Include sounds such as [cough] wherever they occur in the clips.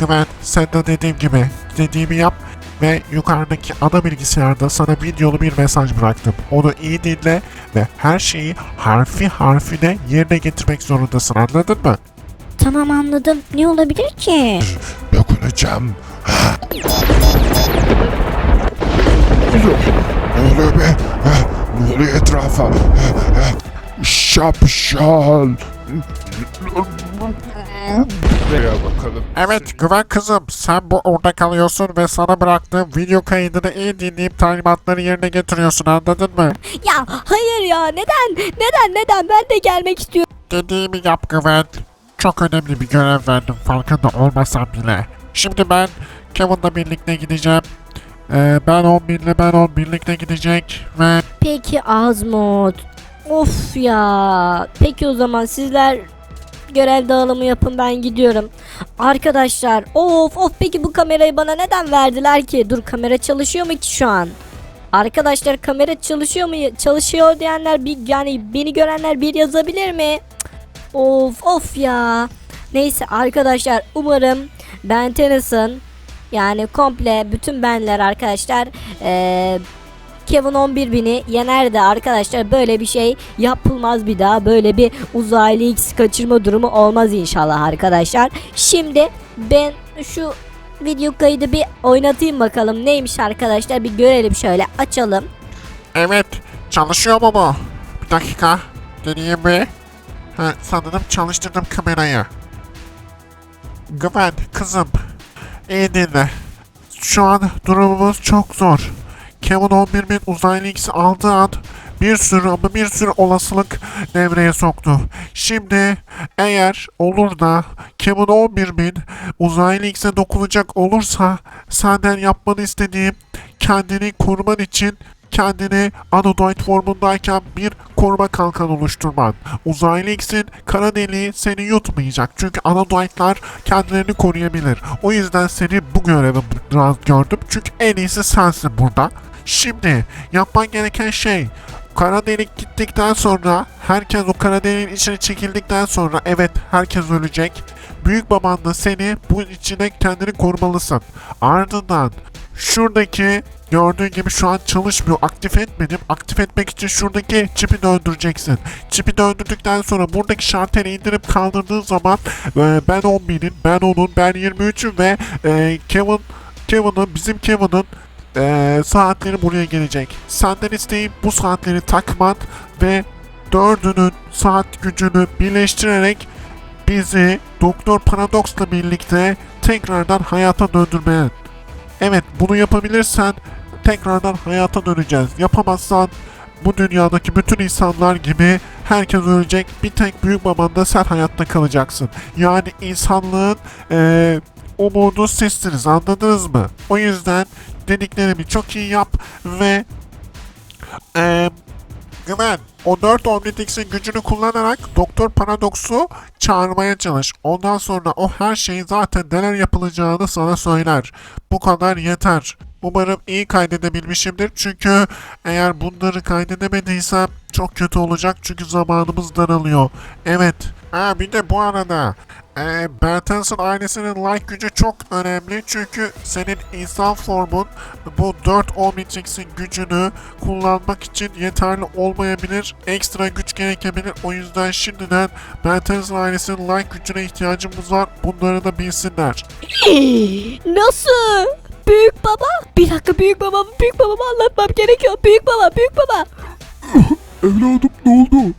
Güven sen de dediğim gibi dediğimi yap ve yukarıdaki ana bilgisayarda sana videolu bir mesaj bıraktım. Onu iyi dinle ve her şeyi harfi harfine yerine getirmek zorundasın anladın mı? Tamam anladım. Ne olabilir ki? Dokunacağım. Öyle mi? Ne oluyor etrafa? Şapşal. Buraya bakalım. Evet güven kızım sen bu orada kalıyorsun ve sana bıraktığım video kaydını iyi dinleyip talimatları yerine getiriyorsun anladın mı? Ya hayır ya neden? Neden neden? Ben de gelmek istiyorum. Dediğimi yap güven. Çok önemli bir görev verdim farkında olmasam bile. Şimdi ben Kevin'la birlikte gideceğim. Ee, ben 11 ile ben 10 birlikte gidecek ve Peki Azmut. Of ya. Peki o zaman sizler görev dağılımı yapın ben gidiyorum. Arkadaşlar of of peki bu kamerayı bana neden verdiler ki? Dur kamera çalışıyor mu ki şu an? Arkadaşlar kamera çalışıyor mu? Çalışıyor diyenler bir yani beni görenler bir yazabilir mi? Of of ya. Neyse arkadaşlar umarım Ben Tennyson yani komple bütün benler arkadaşlar eee Kevin 11 bini yener de arkadaşlar böyle bir şey yapılmaz bir daha. Böyle bir uzaylı X kaçırma durumu olmaz inşallah arkadaşlar. Şimdi ben şu video kaydı bir oynatayım bakalım neymiş arkadaşlar bir görelim şöyle açalım. evet çalışıyor mu bu? Bir dakika deneyeyim mi? Ha, sanırım çalıştırdım kamerayı. Güven kızım iyi dinle. Şu an durumumuz çok zor. Kevin 11 bin uzaylı X'i aldığı an bir sürü ama bir sürü olasılık devreye soktu. Şimdi eğer olur da Kevin 11 bin uzaylı X'e dokunacak olursa senden yapmanı istediğim kendini koruman için kendini Anodoid formundayken bir koruma kalkan oluşturman. Uzaylı X'in kara deliği seni yutmayacak. Çünkü Anodoid'lar kendilerini koruyabilir. O yüzden seni bu göreve biraz gördüm. Çünkü en iyisi sensin burada. Şimdi yapman gereken şey kara delik gittikten sonra herkes o kara deliğin içine çekildikten sonra evet herkes ölecek. Büyük baban da seni bu içine kendini korumalısın. Ardından şuradaki gördüğün gibi şu an çalışmıyor. Aktif etmedim. Aktif etmek için şuradaki çipi döndüreceksin. Çipi döndürdükten sonra buradaki şarteli indirip kaldırdığın zaman e, ben 11'in, ben 10'un, ben 23'ün ve e, Kevin Kevin'ın, bizim Kevin'ın e, saatleri buraya gelecek. Senden isteğim bu saatleri takman ve dördünün saat gücünü birleştirerek bizi Doktor Paradox'la birlikte tekrardan hayata döndürmeye. Evet bunu yapabilirsen tekrardan hayata döneceğiz. Yapamazsan bu dünyadaki bütün insanlar gibi herkes ölecek. Bir tek büyük babanda sen hayatta kalacaksın. Yani insanlığın eee umudu sizsiniz anladınız mı? O yüzden dediklerimi çok iyi yap ve eee Güven, o 4 Omnitrix'in gücünü kullanarak Doktor Paradox'u çağırmaya çalış. Ondan sonra o her şeyi zaten neler yapılacağını sana söyler. Bu kadar yeter. Umarım iyi kaydedebilmişimdir çünkü eğer bunları kaydedemediysem çok kötü olacak çünkü zamanımız daralıyor. Evet. Ha bir de bu arada e, Bertels'in ailesinin like gücü çok önemli çünkü senin insan formun bu 4 Omnitrix'in gücünü kullanmak için yeterli olmayabilir. Ekstra güç gerekebilir. O yüzden şimdiden Bertels'in ailesinin like gücüne ihtiyacımız var. Bunları da bilsinler. [laughs] Nasıl? Büyük baba? Bir dakika büyük babamı büyük babamı anlatmam gerekiyor. Büyük baba büyük baba. [laughs] Evladım ne oldu?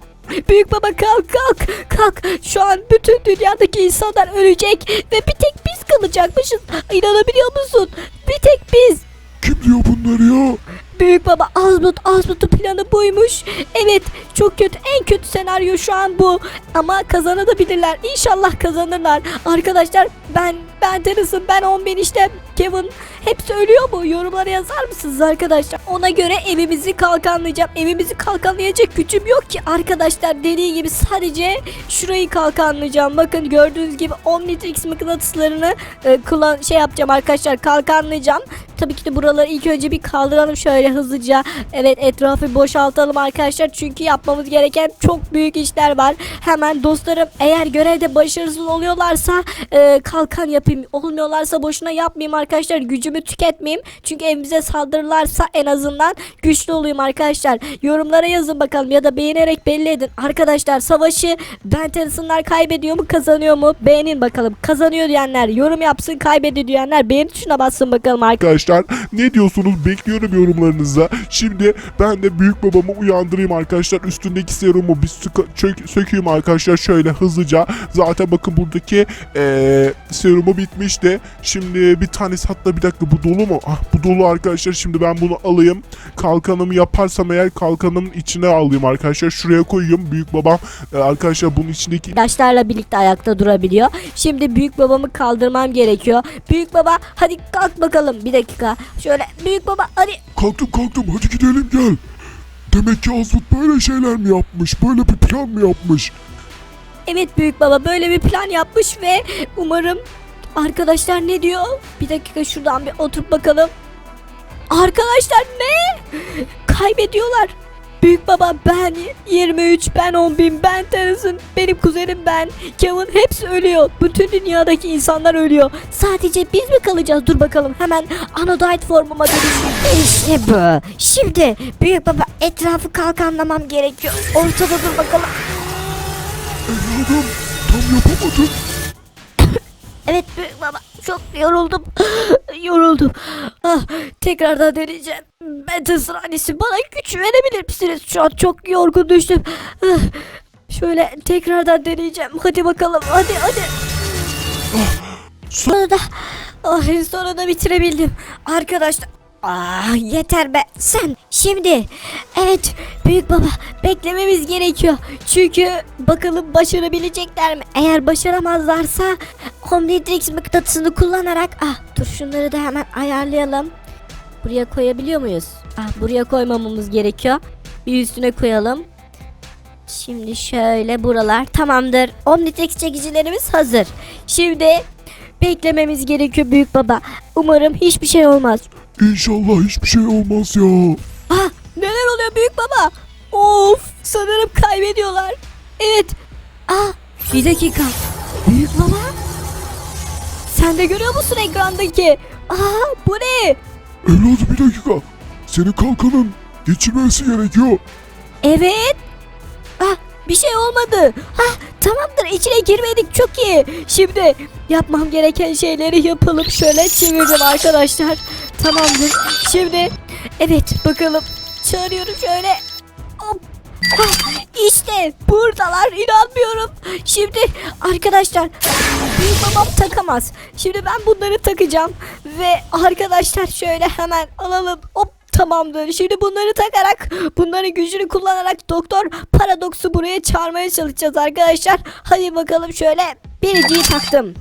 Büyük baba kalk kalk kalk. Şu an bütün dünyadaki insanlar ölecek ve bir tek biz kalacakmışız. İnanabiliyor musun? Bir tek biz. Kim diyor bunları ya? Büyük baba Azmut Azmut'un planı buymuş. Evet çok kötü en kötü senaryo şu an bu. Ama kazanabilirler. İnşallah kazanırlar. Arkadaşlar ben ben Tennyson ben 10 işte Kevin hepsi ölüyor mu? Yorumlara yazar mısınız arkadaşlar? Ona göre evimizi kalkanlayacağım. Evimizi kalkanlayacak gücüm yok ki arkadaşlar. Dediği gibi sadece şurayı kalkanlayacağım. Bakın gördüğünüz gibi Omnitrix mıknatıslarını e, kullan şey yapacağım arkadaşlar kalkanlayacağım. Tabii ki de buraları ilk önce bir kaldıralım şöyle hızlıca. Evet etrafı boşaltalım arkadaşlar. Çünkü yapmamız gereken çok büyük işler var. Hemen dostlarım eğer görevde başarısız oluyorlarsa e, kalkan yapayım. Olmuyorlarsa boşuna yapmayayım arkadaşlar. Gücümü tüketmeyeyim. Çünkü evimize saldırırlarsa en azından güçlü olayım arkadaşlar. Yorumlara yazın bakalım ya da beğenerek belli edin. Arkadaşlar savaşı Ben Tenson'lar kaybediyor mu kazanıyor mu? Beğenin bakalım. Kazanıyor diyenler yorum yapsın kaybediyor diyenler beğen tuşuna bassın bakalım. Arkadaşlar ne diyorsunuz bekliyorum yorumlarınızı. Şimdi ben de büyük babamı uyandırayım arkadaşlar. Üstündeki serumu bir çök, sökeyim arkadaşlar şöyle hızlıca. Zaten bakın buradaki eee, serumu bitmişti. Şimdi bir tanesi hatta bir dakika bu dolu mu? Ah bu dolu arkadaşlar. Şimdi ben bunu alayım. Kalkanımı yaparsam eğer kalkanımın içine alayım arkadaşlar. Şuraya koyayım. Büyük babam e, arkadaşlar bunun içindeki Arkadaşlarla birlikte ayakta durabiliyor. Şimdi büyük babamı kaldırmam gerekiyor. Büyük baba hadi kalk bakalım bir dakika. Şöyle büyük baba hadi Kalktım kalktım hadi gidelim gel. Demek ki Azut böyle şeyler mi yapmış? Böyle bir plan mı yapmış? Evet büyük baba böyle bir plan yapmış ve umarım arkadaşlar ne diyor? Bir dakika şuradan bir oturup bakalım. Arkadaşlar ne? Kaybediyorlar. Büyük baba ben 23 ben 10 bin ben Teras'ın benim kuzenim ben Kevin hepsi ölüyor. Bütün dünyadaki insanlar ölüyor. Sadece biz mi kalacağız? Dur bakalım hemen Anodite formuma dönüşeyim. İşte bu. Şimdi büyük baba etrafı kalkanlamam gerekiyor. Ortada dur bakalım. Evladım tam yapamadım. Evet büyük baba çok yoruldum. [gasps] yoruldum. Ah, tekrardan deneyeceğim. Metal sahnesi bana güç verebilir misiniz? Şu an çok yorgun düştüm. Ah, şöyle tekrardan deneyeceğim. Hadi bakalım hadi hadi. Sonunda ah, sonunda bitirebildim. Arkadaşlar Ah yeter be. Sen şimdi evet büyük baba beklememiz gerekiyor. Çünkü bakalım başarabilecekler mi? Eğer başaramazlarsa Omnitrix mıknatısını kullanarak ah dur şunları da hemen ayarlayalım. Buraya koyabiliyor muyuz? Ah buraya koymamamız gerekiyor. Bir üstüne koyalım. Şimdi şöyle buralar tamamdır. Omnitrix çekicilerimiz hazır. Şimdi beklememiz gerekiyor büyük baba. Umarım hiçbir şey olmaz İnşallah hiçbir şey olmaz ya. Ah neler oluyor büyük baba? Of sanırım kaybediyorlar. Evet. Ah bir dakika. Büyük baba. Sen de görüyor musun ekrandaki? Aa bu ne? Evladım bir dakika. Senin kalkanın geçirmesi gerekiyor. Evet. Ah bir şey olmadı. Ah tamamdır içine girmedik çok iyi. Şimdi yapmam gereken şeyleri yapalım. Şöyle çevirdim arkadaşlar. Tamamdır. Şimdi evet bakalım. Çağırıyorum şöyle. Hop. İşte buradalar inanmıyorum. Şimdi arkadaşlar büyük babam takamaz. Şimdi ben bunları takacağım ve arkadaşlar şöyle hemen alalım. Hop Tamamdır. Şimdi bunları takarak bunların gücünü kullanarak doktor paradoksu buraya çağırmaya çalışacağız arkadaşlar. Hadi bakalım şöyle birinciyi taktım.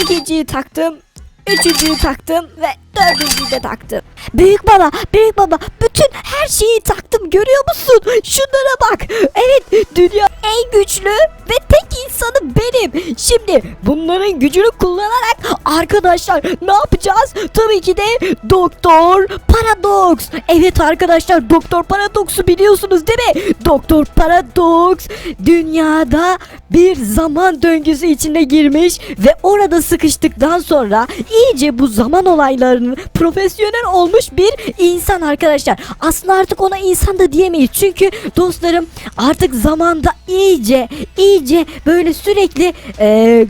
ikinciyi taktım. Üçüncüyü taktım ve dördüncüyü de taktım. Büyük baba, büyük baba bütün her şeyi taktım görüyor musun? Şunlara bak. Evet dünya en güçlü ve tek insanı benim. Şimdi bunların gücünü kullanarak arkadaşlar ne yapacağız? Tabii ki de Doktor Paradox. Evet arkadaşlar Doktor Paradox'u biliyorsunuz değil mi? Doktor Paradox dünyada bir zaman döngüsü içine girmiş ve orada sıkıştıktan sonra iyice bu zaman olaylarının profesyonel olmuş bir insan arkadaşlar. Aslında artık ona insan da diyemeyiz. Çünkü dostlarım artık zamanda iyice iyice böyle sürekli eee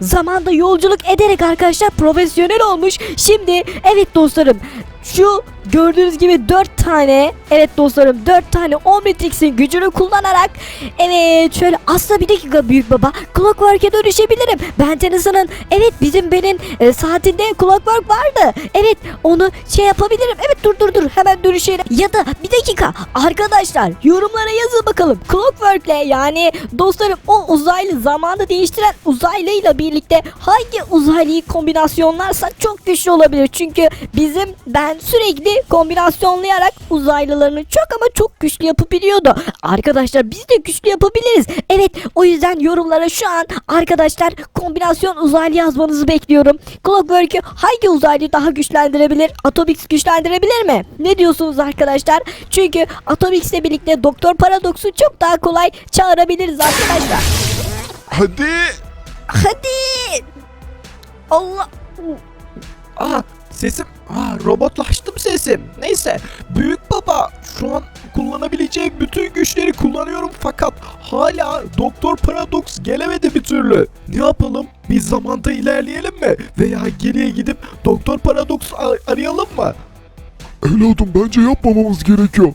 zamanda yolculuk ederek arkadaşlar profesyonel olmuş. Şimdi evet dostlarım şu gördüğünüz gibi 4 tane evet dostlarım 4 tane Omnitrix'in gücünü kullanarak evet şöyle aslında bir dakika büyük baba Clockwork'e dönüşebilirim. Ben Tennyson'ın evet bizim benim e, saatinde Clockwork vardı. Evet onu şey yapabilirim. Evet dur dur dur hemen dönüşelim. Ya da bir dakika arkadaşlar yorumlara yazın bakalım. Clockwork'le yani dostlarım o uzaylı zamanı değiştiren uzaylıyla birlikte hangi uzaylıyı kombinasyonlarsa çok güçlü olabilir. Çünkü bizim ben sürekli kombinasyonlayarak uzaylılarını çok ama çok güçlü yapabiliyordu. Arkadaşlar biz de güçlü yapabiliriz. Evet o yüzden yorumlara şu an arkadaşlar kombinasyon uzaylı yazmanızı bekliyorum. Clockwork'ü hangi uzaylı daha güçlendirebilir? Atomix güçlendirebilir mi? Ne diyorsunuz arkadaşlar? Çünkü Atomix'le birlikte Doktor Paradox'u çok daha kolay çağırabiliriz arkadaşlar. Hadi. Hadi. Allah. Aa sesim aa robotlaştım sesim. Neyse büyük baba şu an kullanabileceğim bütün güçleri kullanıyorum fakat hala Doktor Paradox gelemedi bir türlü. Ne yapalım? Biz zamanda ilerleyelim mi? Veya geriye gidip Doktor Paradox'u ar- arayalım mı? Evladım bence yapmamamız gerekiyor.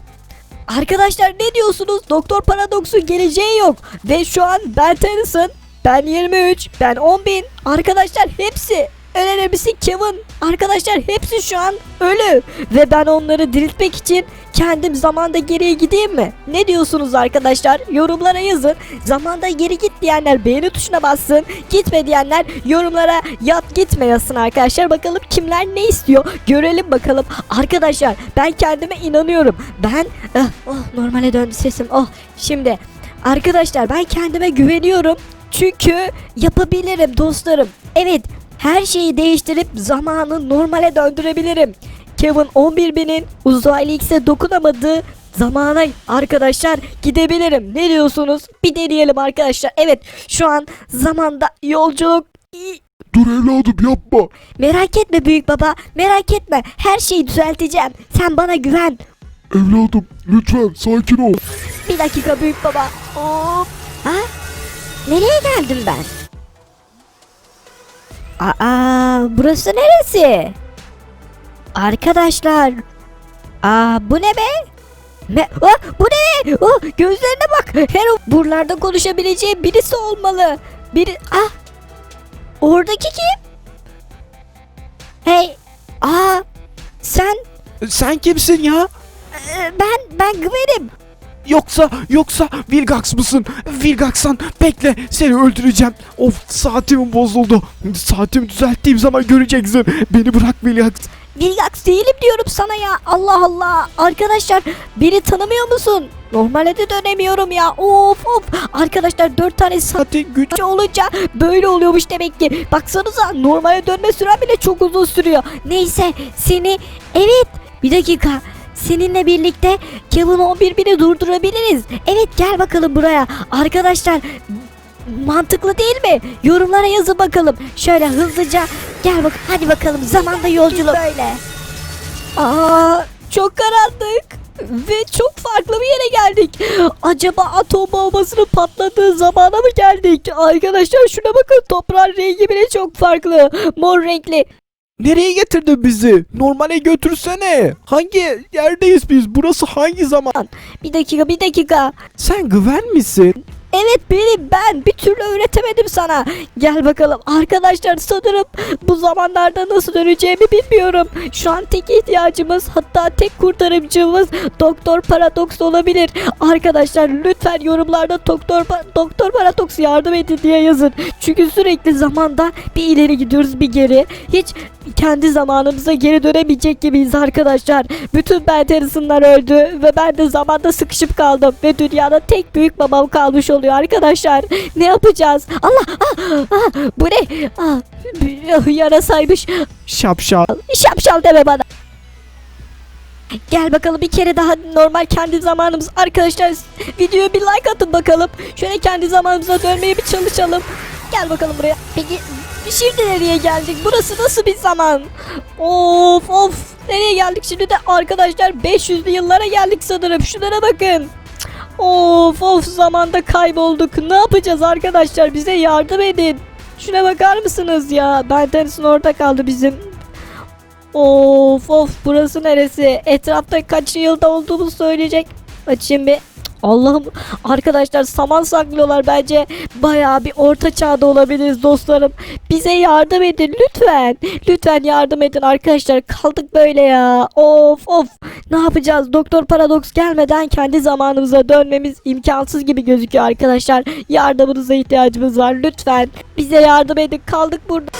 Arkadaşlar ne diyorsunuz? Doktor Paradox'un geleceği yok. Ve şu an ben Tennyson, ben 23, ben 10.000. Arkadaşlar hepsi en önemlisi Kevin. Arkadaşlar hepsi şu an ölü. Ve ben onları diriltmek için kendim zamanda geriye gideyim mi? Ne diyorsunuz arkadaşlar? Yorumlara yazın. Zamanda geri git diyenler beğeni tuşuna bassın. Gitme diyenler yorumlara yat gitme yazsın arkadaşlar. Bakalım kimler ne istiyor? Görelim bakalım. Arkadaşlar ben kendime inanıyorum. Ben ah, oh, normale döndü sesim. Oh şimdi arkadaşlar ben kendime güveniyorum. Çünkü yapabilirim dostlarım. Evet her şeyi değiştirip zamanı normale döndürebilirim. Kevin 11 binin uzaylı X'e dokunamadığı zamana arkadaşlar gidebilirim. Ne diyorsunuz? Bir deneyelim arkadaşlar. Evet şu an zamanda yolculuk. Dur evladım yapma. Merak etme büyük baba. Merak etme. Her şeyi düzelteceğim. Sen bana güven. Evladım lütfen sakin ol. Bir dakika büyük baba. Hop. Ha? Nereye geldim ben? Aa, burası neresi? Arkadaşlar. Aa, bu ne be? Ne? Ah, bu ne? Oh, gözlerine bak. Her o buralarda konuşabileceği birisi olmalı. Biri... Ah. Oradaki kim? Hey. Aa. Sen. Sen kimsin ya? e, Ben, ben Gwen'im. Yoksa yoksa Vilgax mısın? Vilgax'san bekle seni öldüreceğim. Of saatim bozuldu. Saatimi düzelttiğim zaman göreceksin. Beni bırak Vilgax. Vilgax değilim diyorum sana ya. Allah Allah. Arkadaşlar beni tanımıyor musun? Normale de dönemiyorum ya. Of of. Arkadaşlar dört tane saat Saatin güç olunca böyle oluyormuş demek ki. Baksanıza normale dönme süren bile çok uzun sürüyor. Neyse seni evet bir dakika. Seninle birlikte Kevin 11 bini durdurabiliriz. Evet gel bakalım buraya. Arkadaşlar mantıklı değil mi? Yorumlara yazın bakalım. Şöyle hızlıca gel bak hadi bakalım zamanda yolculuk. Böyle. Aa çok karanlık ve çok farklı bir yere geldik. Acaba atom bombasının patladığı zamana mı geldik? Arkadaşlar şuna bakın toprağın rengi bile çok farklı. Mor renkli. Nereye getirdin bizi? Normale götürsene. Hangi yerdeyiz biz? Burası hangi zaman? Bir dakika bir dakika. Sen Gwen misin? Evet benim ben bir türlü öğretemedim sana. Gel bakalım arkadaşlar sanırım bu zamanlarda nasıl döneceğimi bilmiyorum. Şu an tek ihtiyacımız hatta tek kurtarıcımız Doktor Paradox olabilir. Arkadaşlar lütfen yorumlarda Doktor Pa- Doktor Paradox yardım edin diye yazın. Çünkü sürekli zamanda bir ileri gidiyoruz bir geri. Hiç kendi zamanımıza geri dönemeyecek gibiyiz arkadaşlar. Bütün Ben öldü ve ben de zamanda sıkışıp kaldım ve dünyada tek büyük babam kalmış oluyor arkadaşlar. Ne yapacağız? Allah! Ah, ah, bu ne? Ah, yarasaymış. Şapşal. Şapşal deme bana. Gel bakalım bir kere daha normal kendi zamanımız. Arkadaşlar videoya bir like atın bakalım. Şöyle kendi zamanımıza dönmeye bir çalışalım. Gel bakalım buraya. Peki şimdi nereye geldik? Burası nasıl bir zaman? Of of. Nereye geldik şimdi de arkadaşlar 500'lü yıllara geldik sanırım. Şunlara bakın. Of of zamanda kaybolduk. Ne yapacağız arkadaşlar? Bize yardım edin. Şuna bakar mısınız ya? Ben Tennyson orada kaldı bizim. Of of burası neresi? Etrafta kaç yılda olduğumu söyleyecek. Açayım bir. Allah'ım arkadaşlar saman saklıyorlar bence bayağı bir orta çağda olabiliriz dostlarım. Bize yardım edin lütfen. Lütfen yardım edin arkadaşlar. Kaldık böyle ya. Of of. Ne yapacağız? Doktor Paradox gelmeden kendi zamanımıza dönmemiz imkansız gibi gözüküyor arkadaşlar. Yardımınıza ihtiyacımız var lütfen. Bize yardım edin. Kaldık burada.